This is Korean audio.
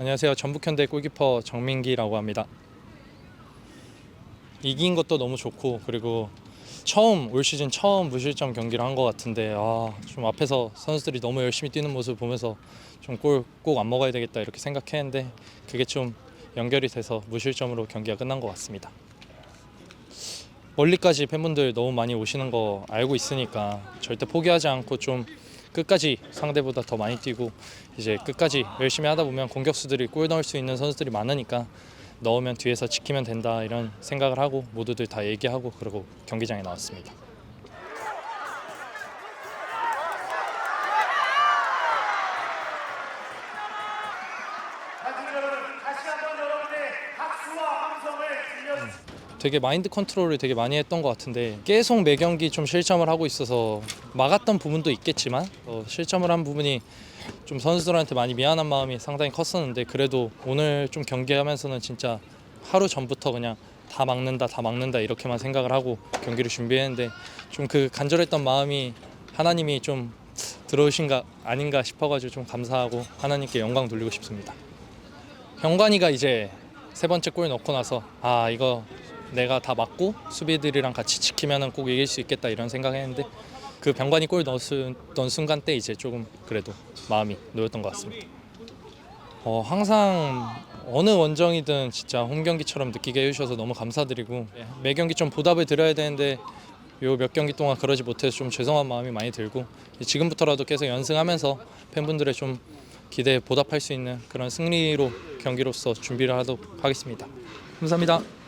안녕하세요. 전북현대 골키퍼 정민기라고 합니다. 이긴 것도 너무 좋고 그리고 처음 올 시즌 처음 무실점 경기를 한 것 같은데 아, 좀 앞에서 선수들이 너무 열심히 뛰는 모습을 보면서 좀 골 꼭 안 먹어야 되겠다 이렇게 생각했는데 그게 좀 연결이 돼서 무실점으로 경기가 끝난 것 같습니다. 멀리까지 팬분들 너무 많이 오시는 거 알고 있으니까 절대 포기하지 않고 좀 끝까지 상대보다 더 많이 뛰고 이제 끝까지 열심히 하다 보면 공격수들이 골 넣을 수 있는 선수들이 많으니까 넣으면 뒤에서 지키면 된다 이런 생각을 하고 모두들 다 얘기하고 그러고 경기장에 나왔습니다. 다시 한번 여러분의 박수와 함성을 들려주십시오. 되게 마인드 컨트롤을 되게 많이 했던 것 같은데 계속 매 경기 좀 실점을 하고 있어서 막았던 부분도 있겠지만 어, 실점을 한 부분이 좀 선수들한테 많이 미안한 마음이 상당히 컸었는데 그래도 오늘 좀 경기하면서는 진짜 하루 전부터 그냥 다 막는다 다 막는다 이렇게만 생각을 하고 경기를 준비했는데 좀 그 간절했던 마음이 하나님이 좀 들어오신가 아닌가 싶어가지고 좀 감사하고 하나님께 영광 돌리고 싶습니다. 병관이가 이제 세 번째 골 넣고 나서 아 이거 내가 다 맞고 수비들이랑 같이 지키면은 꼭 이길 수 있겠다 이런 생각했는데 그 병관이 골 넣었던 순간 때 이제 조금 그래도 마음이 놓였던 것 같습니다. 어, 항상 어느 원정이든 진짜 홈 경기처럼 느끼게 해주셔서 너무 감사드리고 예, 매 경기 좀 보답을 드려야 되는데 요 몇 경기 동안 그러지 못해서 좀 죄송한 마음이 많이 들고 지금부터라도 계속 연승하면서 팬분들의 좀 기대에 보답할 수 있는 그런 승리로 경기로서 준비를 하도록 하겠습니다. 감사합니다.